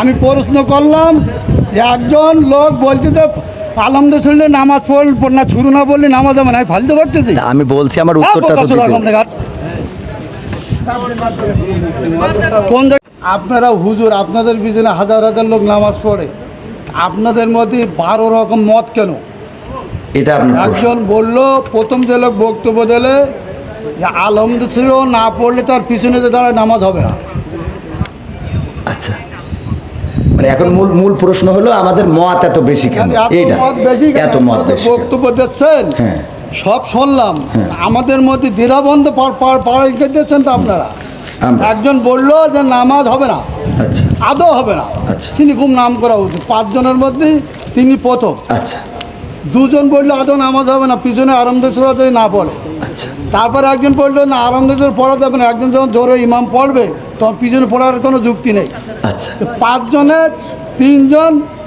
আমি প্রশ্ন করলাম যে একজন লোক বলছে যে আলমদ শুনলে নামাজ পড়ল না শুরু না বললে নামাজ হবে না। আমি ফালতে পারতেছি আমি বলছি আমার উত্তরটা তো কোন আপনারা হুজুর আপনাদের পিছনে হাজার হাজার লোক নামাজ পড়ে। আপনাদের মধ্যে বারো রকম মত কেন? এটা একজন বলল প্রথম যে লোক বক্তব্য দিলে যে আলমদ ছিল না পড়লে তার পিছনে যে দাঁড়ায় নামাজ হবে না। আচ্ছা। মানে এখন মূল মূল প্রশ্ন হলো আমাদের মত এত বেশি কেন? এত এইটা। কেন? এত মত বেশি বক্তব্য দিচ্ছেন। হ্যাঁ। সব শুনলাম। আমাদের মধ্যে দ্বিধাবন্ধ পাড়াই দিচ্ছেন তো আপনারা। একজন বলল যে নামাজ হবে না। আচ্ছা। আদৌ হবে না। আচ্ছা। তিনি খুব নাম করা উচিত। পাঁচজনের মধ্যে তিনি প্রথম। আচ্ছা। দুজন বলল আদৌ নামাজ হবে না। পিছনে আরামদেশ্বর যদি না পড়ে। আচ্ছা। তারপরে একজন পড়ল না আরামদেশ্বর পড়া যাবে না। একজন যখন জোরে ইমাম পড়বে তখন পিছনে পড়ার কোনো যুক্তি নেই। আচ্ছা। পাঁচজনের তিনজন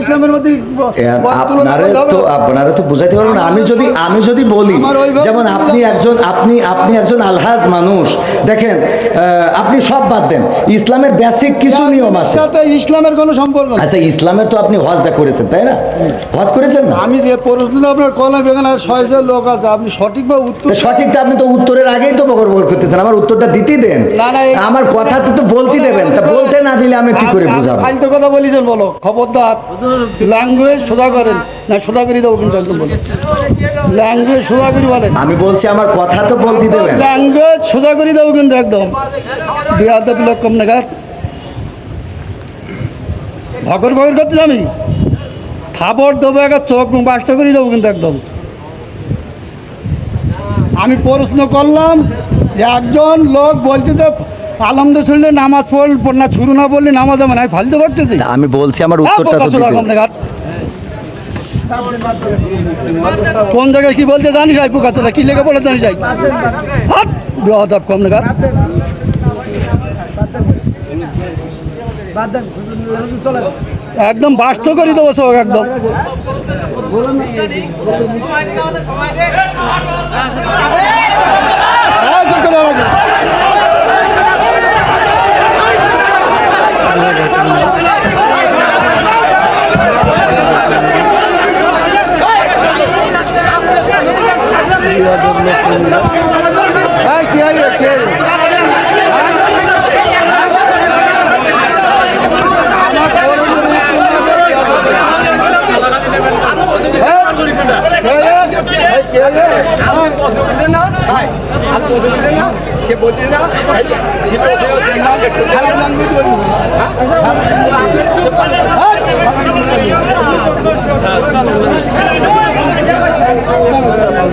ইসলামের মধ্যে এর তুলনা আপনারে করতে হবে তো না। আপনারা তো বুঝাইতে পারবেন আমি যদি আমি যদি বলি আমার যেমন আপনি একজন আপনি আপনি একজন আলহাজ মানুষ দেখেন আপনি সব বাদ দেন। ইসলামের বেসিক কিছু নিয়ম আছে। ইসলামের কোনো সম্পর্ক আচ্ছা ইসলামের তো আপনি হজটা করেছেন তাই না? হজ করেছেন না? আমি যে প্রশ্ন আপনার কলম এখানে ছয়জন লোক আছে। আপনি উত্তর তো সঠিকটা আপনি তো উত্তরের আগেই তো বকর বকর করতেছেন। আমার উত্তরটা দিতেই দেন। আমার কথা তো বলতে দেবেন। তা বলতে না দিলে আমি কি করে বুঝাবো? কথা বলিছেন বলো খবরদার। ল্যাঙ্গুয়েজ সোজা করেন। না সোজা করে দেবো কিন্তু একদম বলো। ল্যাঙ্গুয়েজ সোজা করে বলেন। আমি বলছি আমার কথা তো বলতে দেবেন। ল্যাঙ্গুয়েজ সোজা করে দেবো কিন্তু একদম। লোক কম নাগাদ ভগর ভগর করতে আমি খাবার দেবো একটা চোখ বাসটা করে দেবো কিন্তু একদম। আমি প্রশ্ন করলাম যে একজন লোক বলছে যে আলমদ শুনলে নামাজ পড়ল না শুরু না বললে নামাজ না আমি ফালতে পারতেছি। আমি বলছি আমার উত্তরটা তো কোন জায়গায় কি বলতে জানি যাই পোকাতলা কি লেগে বলে জানি যাই। হাট বেহাদব কম নাগাদ একদম বাস্ত করে দেবো সব একদম হ্যাঁ, চুপ করে দাঁড়াও। হ্যাঁ, কি হলো, কি হলো? হ্যাঁ, কি হলো? এই, কি হলো? হ্যাঁ। প্রশ্ন করছেন না ভাই আপনি প্রশ্ন করছেন না সে বলছে না ভাই